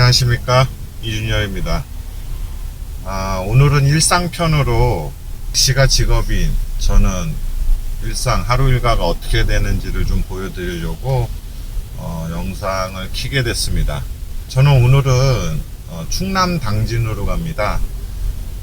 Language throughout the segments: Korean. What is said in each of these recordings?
안녕하십니까 이준열입니다. 아, 오늘은 일상편으로 시가 직업인 저는 일상 하루 일과가 어떻게 되는지를 좀 보여드리려고 어, 영상을 키게 됐습니다. 저는 오늘은 어, 충남 당진으로 갑니다.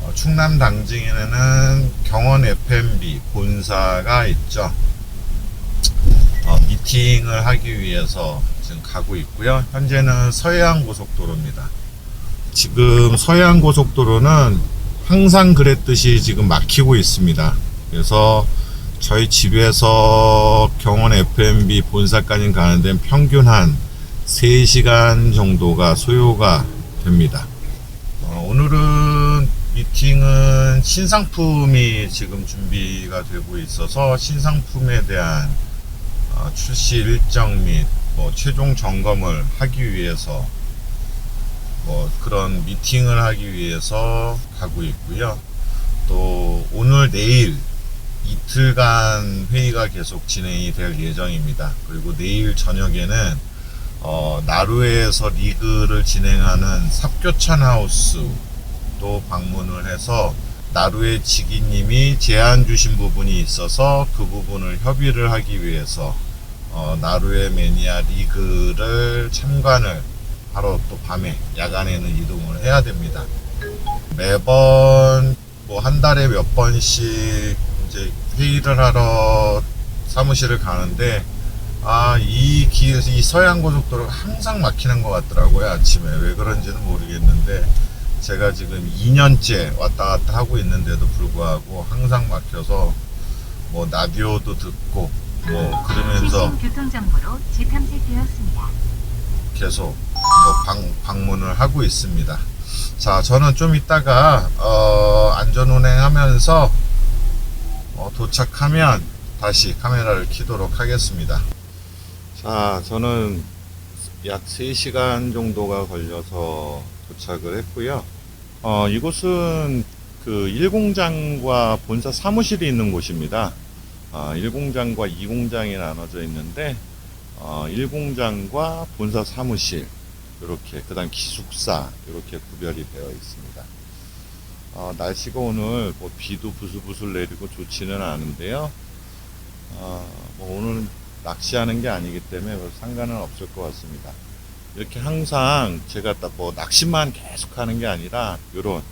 어, 충남 당진에는 경원 FMB 본사가 있죠. 어, 미팅을 하기 위해서 지금 가고 있고요. 현재는 서해안 고속도로입니다. 지금 서해안 고속도로는 항상 그랬듯이 지금 막히고 있습니다. 그래서 저희 집에서 경원 FMB 본사까지 가는 데는 평균 한 3시간 정도가 소요가 됩니다. 어, 오늘은 미팅은 신상품이 지금 준비가 되고 있어서 신상품에 대한 어, 출시 일정 및 뭐 최종 점검을 하기 위해서 뭐 그런 미팅을 하기 위해서 가고 있고요. 또 오늘 내일 이틀간 회의가 계속 진행이 될 예정입니다. 그리고 내일 저녁에는 어, 나루에서 리그를 진행하는 삽교찬 하우스도 방문을 해서 나루의 지기님이 제안 주신 부분이 있어서 그 부분을 협의를 하기 위해서 어, 나루의 매니아 리그를 참관을 하러 또 밤에 야간에는 이동을 해야 됩니다. 매번 뭐 한 달에 몇 번씩 이제 회의를 하러 사무실을 가는데 아, 이 서해안 고속도로가 항상 막히는 것 같더라고요, 아침에. 왜 그런지는 모르겠는데, 제가 지금 2년째 왔다 갔다 하고 있는데도 불구하고 항상 막혀서, 뭐, 라디오도 듣고, 뭐, 그러면서 교통정보로 재탐색되었습니다. 계속 뭐 방, 방문을 하고 있습니다. 자, 저는 좀 이따가, 어, 안전운행하면서, 어, 도착하면 다시 카메라를 켜도록 하겠습니다. 자, 저는 약 3시간 정도가 걸려서 도착을 했고요. 어, 이곳은 그 1공장과 본사 사무실이 있는 곳입니다. 어, 1공장과 2공장이 나눠져 있는데, 어, 1공장과 본사 사무실, 이렇게, 그 다음 기숙사, 이렇게 구별이 되어 있습니다. 어, 날씨가 오늘 뭐 비도 부슬부슬 내리고 좋지는 않은데요. 어, 뭐 오늘은 낚시하는 게 아니기 때문에 별 상관은 없을 것 같습니다. 이렇게 항상 제가 딱뭐 낚시만 계속 하는 게 아니라 이런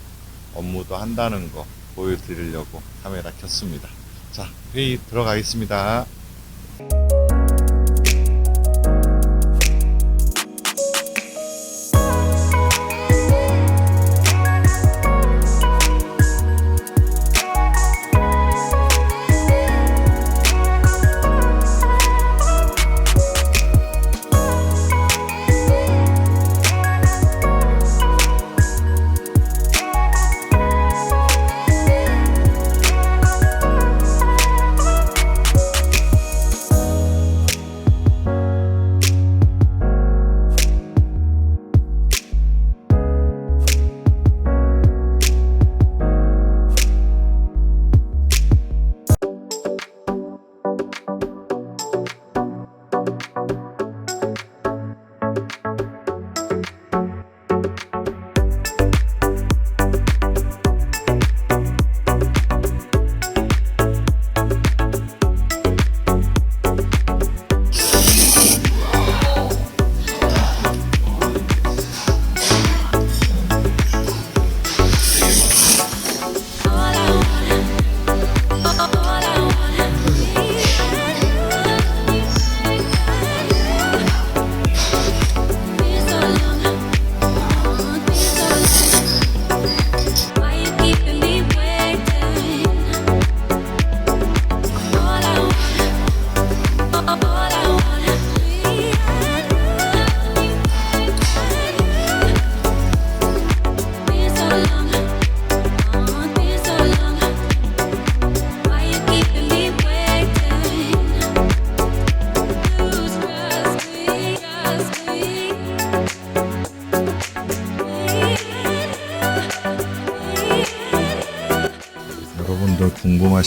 업무도 한다는 거 보여드리려고 카메라 켰습니다. 자, 회의 들어가겠습니다.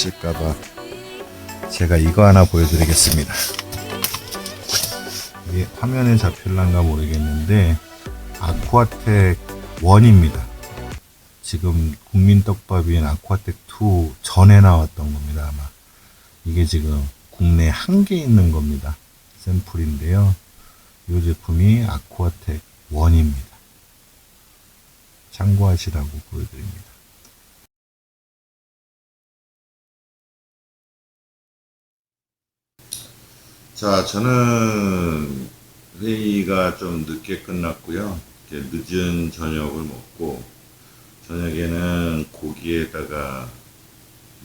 하실까봐 제가 이거 하나 보여드리겠습니다. 이게 화면에 잡힐란가 모르겠는데 아쿠 아쿠아텍 1입니다. 지금 국민떡밥인 아쿠아텍 2 전에 나왔던 겁니다, 아마. 이게 지금 국내 한 개 있는 겁니다. 샘플인데요. 이 제품이 아쿠아텍 1입니다. 참고하시라고 보여드립니다. 자, 저는 회의가 좀 늦게 끝났고요. 늦은 저녁을 먹고 저녁에는 고기에다가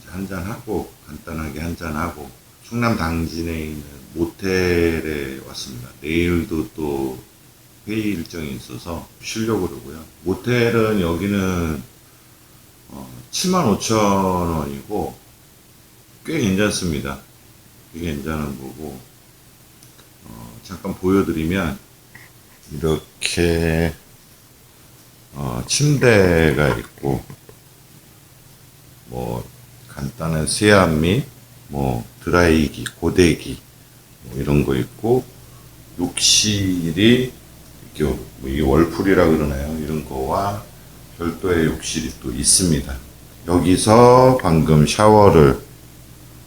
한잔하고 간단하게 한잔하고 충남 당진에 있는 모텔에 왔습니다. 내일도 또 회의 일정이 있어서 쉬려고 그러고요. 모텔은 여기는 어, 75,000원이고 꽤 괜찮습니다. 꽤 괜찮은 거고 어, 잠깐 보여드리면 이렇게 어, 침대가 있고 뭐 간단한 세안 및뭐 드라이기, 고데기 뭐 이런 거 있고 욕실이 뭐 이게 월풀이라 그러나요? 이런 거와 별도의 욕실이 또 있습니다. 여기서 방금 샤워를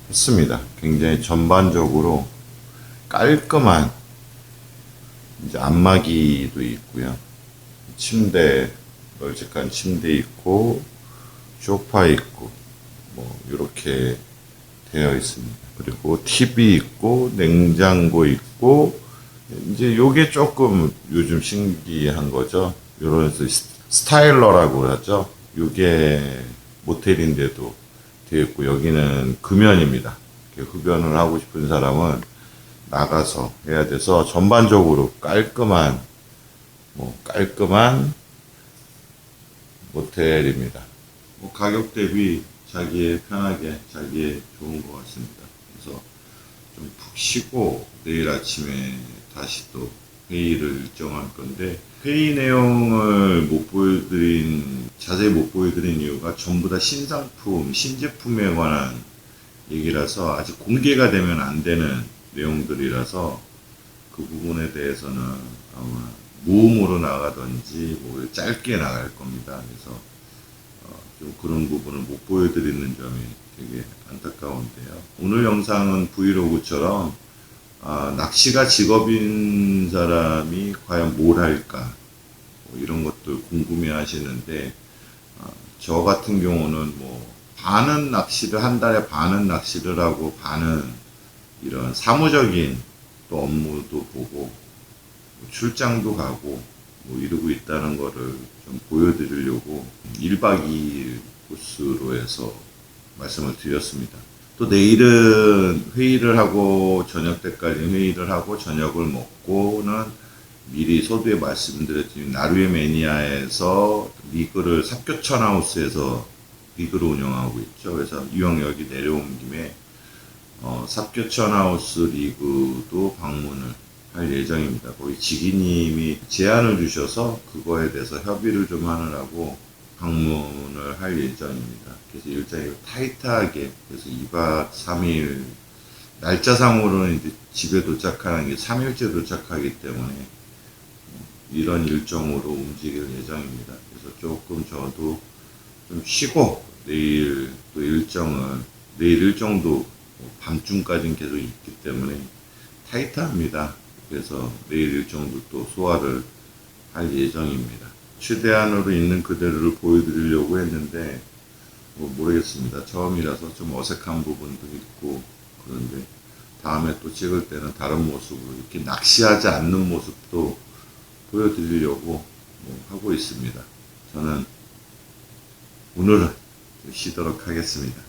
했습니다. 굉장히 전반적으로 깔끔한 이제 안마기도 있고요. 침대 널찍한 침대 있고 소파 있고 뭐 이렇게 되어 있습니다. 그리고 TV 있고 냉장고 있고 이제 요게 조금 요즘 신기한 거죠. 요런 스타일러라고 하죠. 요게 모텔인데도 되어 있고 여기는 금연입니다. 흡연을 하고 싶은 사람은 나가서 해야 돼서 전반적으로 깔끔한 뭐 깔끔한 모텔입니다. 뭐 가격 대비 자기의 편하게 자기의 좋은 것 같습니다. 그래서 좀 푹 쉬고 내일 아침에 다시 또 회의를 일정할 건데 회의 내용을 못 보여드린 자세히 못 보여드린 이유가 전부 다 신상품 신제품에 관한 얘기라서 아직 공개가 되면 안 되는 내용들이라서 그 부분에 대해서는 아마 무음으로 나가든지 뭐 짧게 나갈 겁니다. 그래서 어, 좀 그런 부분을 못 보여드리는 점이 되게 안타까운데요. 오늘 영상은 브이로그처럼 아, 낚시가 직업인 사람이 과연 뭘 할까 뭐 이런 것들 궁금해 하시는데 어, 저 같은 경우는 뭐 반은 낚시를 한 달에 반은 낚시를 하고 반은 이런 사무적인 또 업무도 보고 뭐 출장도 가고 뭐 이러고 있다는 거를 좀 보여드리려고 1박 2일 코스로 해서 말씀을 드렸습니다. 또 내일은 회의를 하고 저녁 때까지 회의를 하고 저녁을 먹고는 미리 서두에 말씀드렸지만 나루에 매니아에서 리그를 삽교천 하우스에서 리그를 운영하고 있죠. 그래서 이왕 여기 내려온 김에 어, 삽교천 하우스 리그도 방문을 할 예정입니다. 거기 지기님이 제안을 주셔서 그거에 대해서 협의를 좀 하느라고 방문을 할 예정입니다. 그래서 일정이 타이트하게 그래서 2박 3일 날짜상으로는 이제 집에 도착하는 게 3일째 도착하기 때문에 이런 일정으로 움직일 예정입니다. 그래서 조금 저도 좀 쉬고 내일 또 일정을 내일 일정도 밤중까지는 계속 있기 때문에 타이트합니다. 그래서 내일 일정도 또 소화를 할 예정입니다. 최대한으로 있는 그대로를 보여드리려고 했는데 뭐 모르겠습니다. 처음이라서 좀 어색한 부분도 있고 그런데 다음에 또 찍을 때는 다른 모습으로 이렇게 낚시하지 않는 모습도 보여드리려고 뭐 하고 있습니다. 저는 오늘은 쉬도록 하겠습니다.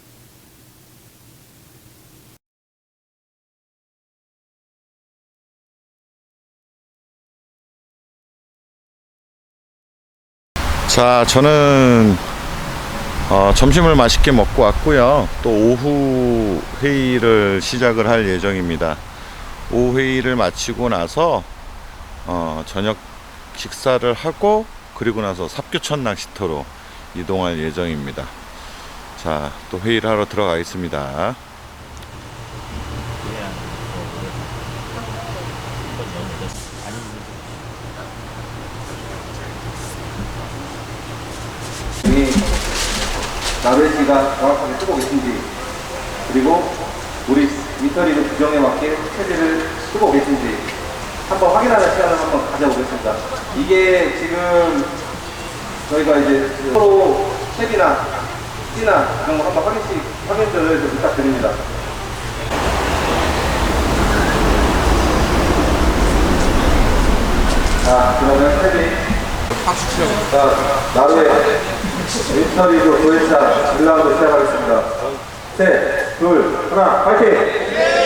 자, 저는 어, 점심을 맛있게 먹고 왔고요. 또 오후 회의를 시작을 할 예정입니다. 오후 회의를 마치고 나서 어, 저녁 식사를 하고 그리고 나서 삽교천 낚시터로 이동할 예정입니다. 자, 또 회의를 하러 들어가겠습니다. 나베지가 정확하게 쓰고 계신지 그리고 우리 인터리그 규정에 맞게 체제를 쓰고 계신지 한번 확인하는 시간을 한번 가져보겠습니다. 이게 지금 저희가 이제 서로 책이나 C나 이런 거 한번 확인씩 확인들을 좀 부탁드립니다. 자, 그러면 태비. 자, 나루의 인터리그 9회차 1라운드 시작하겠습니다. 셋, 둘, 하나, 파이팅!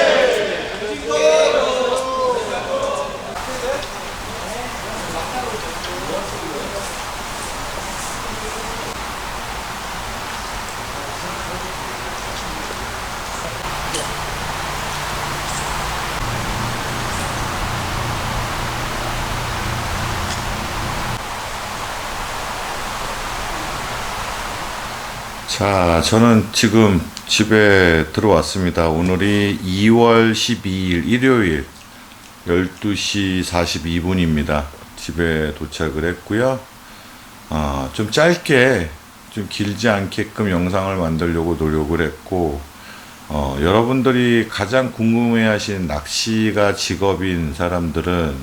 자, 저는 지금 집에 들어왔습니다. 오늘이 2월 12일 일요일 12시 42분입니다. 집에 도착을 했고요. 아, 좀 짧게, 좀 길지 않게끔 영상을 만들려고 노력을 했고, 어, 여러분들이 가장 궁금해 하신 낚시가 직업인 사람들은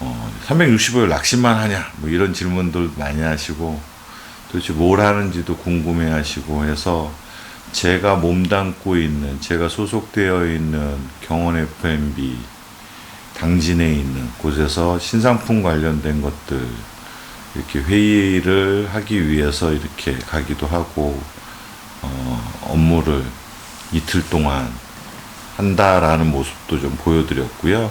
어, 365일 낚시만 하냐, 뭐 이런 질문들 많이 하시고, 도대체 뭘 하는지도 궁금해 하시고 해서 제가 몸담고 있는 제가 소속되어 있는 경원 FMB 당진에 있는 곳에서 신상품 관련된 것들 이렇게 회의를 하기 위해서 이렇게 가기도 하고 어, 업무를 이틀 동안 한다라는 모습도 좀 보여드렸고요.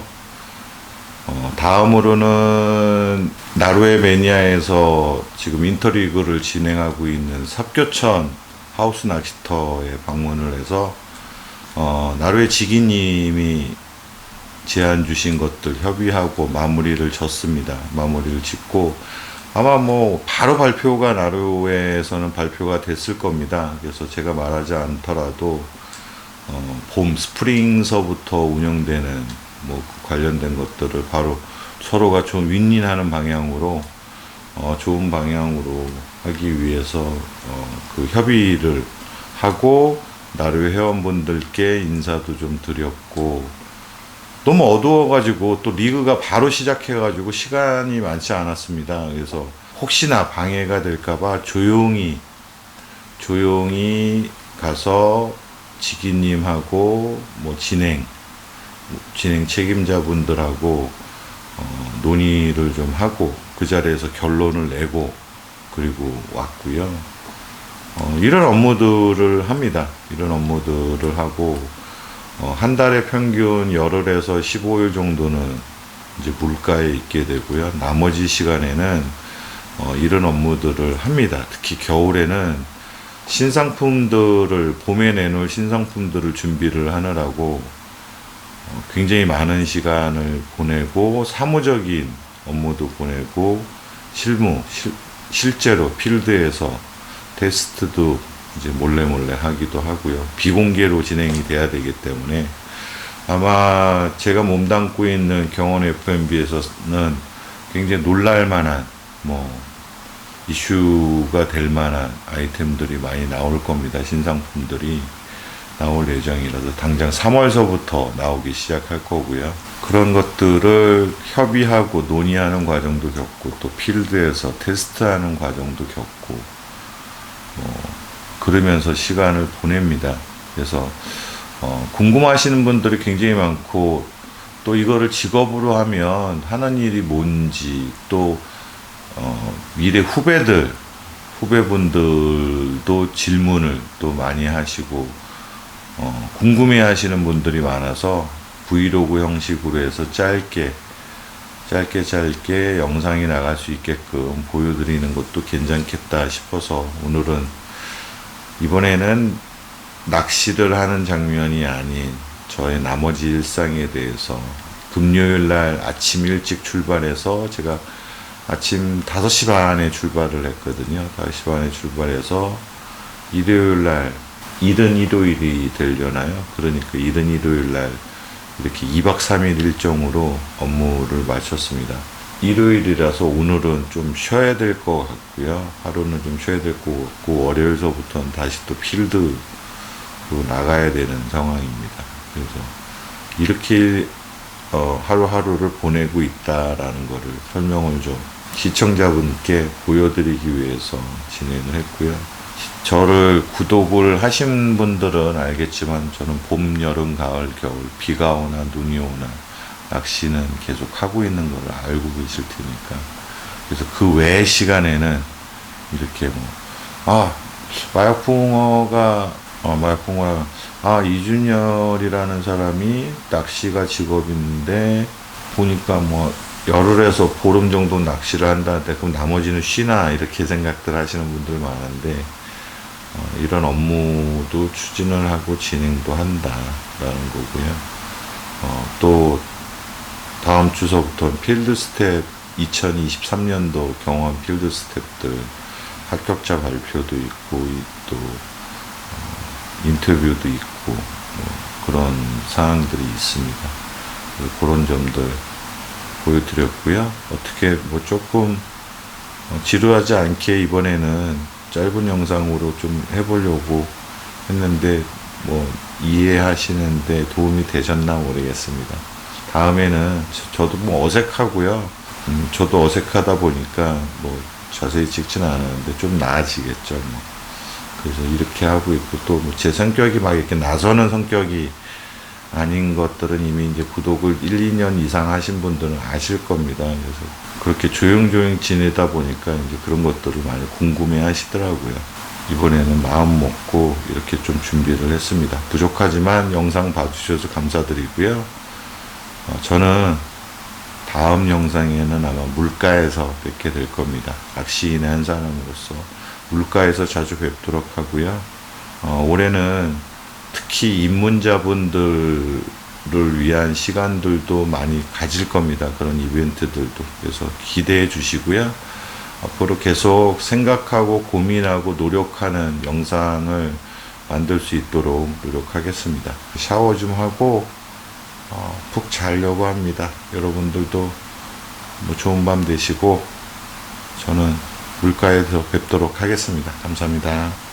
어, 다음으로는 나루에 매니아에서 지금 인터리그를 진행하고 있는 삽교천 하우스 낚시터에 방문을 해서 어, 나루의 지기님이 제안 주신 것들 협의하고 마무리를 졌습니다. 마무리를 짓고 아마 뭐 바로 발표가 나루에서는 발표가 됐을 겁니다. 그래서 제가 말하지 않더라도 어, 봄 스프링서부터 운영되는 뭐그 관련된 것들을 바로 서로가 좀 윈윈하는 방향으로 어, 좋은 방향으로 하기 위해서 어, 그 협의를 하고 나르 회원분들께 인사도 좀 드렸고 너무 어두워가지고 또 리그가 바로 시작해가지고 시간이 많지 않았습니다. 그래서 혹시나 방해가 될까봐 조용히 조용히 가서 지기님하고 뭐 진행 진행 책임자분들하고 어, 논의를 좀 하고 그 자리에서 결론을 내고 그리고 왔고요. 어, 이런 업무들을 합니다. 이런 업무들을 하고 어, 한 달에 평균 열흘에서 15일 정도는 이제 물가에 있게 되고요. 나머지 시간에는 어, 이런 업무들을 합니다. 특히 겨울에는 신상품들을 봄에 내놓을 신상품들을 준비를 하느라고 어, 굉장히 많은 시간을 보내고 사무적인 업무도 보내고 실무 실, 실제로 필드에서 테스트도 이제 몰래 몰래 하기도 하고요. 비공개로 진행이 돼야 되기 때문에 아마 제가 몸담고 있는 경원 FMB에서는 굉장히 놀랄만한 뭐 이슈가 될 만한 아이템들이 많이 나올 겁니다. 신상품들이. 나올 예정이라서 당장 3월서부터 나오기 시작할 거고요. 그런 것들을 협의하고 논의하는 과정도 겪고 또 필드에서 테스트하는 과정도 겪고 뭐 그러면서 시간을 보냅니다. 그래서 어, 궁금하시는 분들이 굉장히 많고 또 이거를 직업으로 하면 하는 일이 뭔지 또 어, 미래 후배들 후배분들도 질문을 또 많이 하시고 어, 궁금해 하시는 분들이 많아서 브이로그 형식으로 해서 짧게 짧게 짧게 영상이 나갈 수 있게끔 보여드리는 것도 괜찮겠다 싶어서 오늘은 이번에는 낚시를 하는 장면이 아닌 저의 나머지 일상에 대해서 금요일 날 아침 일찍 출발해서 제가 아침 5시 반에 출발을 했거든요. 5시 반에 출발해서 일요일 날 이른 일요일이 되려나요? 그러니까 이른 일요일 날 이렇게 2박 3일 일정으로 업무를 마쳤습니다. 일요일이라서 오늘은 좀 쉬어야 될 것 같고요. 하루는 좀 쉬어야 될 것 같고 월요일서부터는 다시 또 필드로 나가야 되는 상황입니다. 그래서 이렇게 어, 하루하루를 보내고 있다라는 거를 설명을 좀 시청자분께 보여드리기 위해서 진행을 했고요. 저를 구독을 하신 분들은 알겠지만 저는 봄, 여름, 가을, 겨울 비가 오나 눈이 오나 낚시는 계속 하고 있는 걸 알고 계실 테니까. 그래서 그 외 시간에는 이렇게 뭐아 마약붕어가 어 마약붕어가 아 이준열이라는 사람이 낚시가 직업인데 보니까 뭐 열흘에서 보름 정도 낚시를 한다는데 그럼 나머지는 쉬나? 이렇게 생각들 하시는 분들 많은데 어, 이런 업무도 추진을 하고 진행도 한다라는 거고요. 어, 또 다음 주서부터 필드 스텝 2023년도 경험 필드 스텝들 합격자 발표도 있고 이또 어, 인터뷰도 있고 뭐 그런 사항들이 있습니다. 그런 점들 보여드렸고요. 어떻게 뭐 조금 어, 지루하지 않게 이번에는 짧은 영상으로 좀 해보려고 했는데 뭐 이해하시는데 도움이 되셨나 모르겠습니다. 다음에는 저- 저도 뭐 어색하고요. 음, 저도 어색하다 보니까 뭐 자세히 찍지는 않았는데 좀 나아지겠죠. 뭐. 그래서 이렇게 하고 있고 또 제 성격이 막 이렇게 나서는 성격이 아닌 것들은 이미 이제 구독을 1, 2년 이상 하신 분들은 아실 겁니다. 그래서 그렇게 조용조용 지내다 보니까 이제 그런 것들을 많이 궁금해 하시더라고요. 이번에는 마음 먹고 이렇게 좀 준비를 했습니다. 부족하지만 영상 봐주셔서 감사드리고요. 어, 저는 다음 영상에는 아마 물가에서 뵙게 될 겁니다. 낚시인의 한 사람으로서 물가에서 자주 뵙도록 하고요. 어, 올해는 특히 입문자분들을 위한 시간들도 많이 가질 겁니다. 그런 이벤트들도. 그래서 기대해 주시고요. 앞으로 계속 생각하고 고민하고 노력하는 영상을 만들 수 있도록 노력하겠습니다. 샤워 좀 하고 어, 푹 자려고 합니다. 여러분들도 뭐 좋은 밤 되시고 저는 물가에서 뵙도록 하겠습니다. 감사합니다.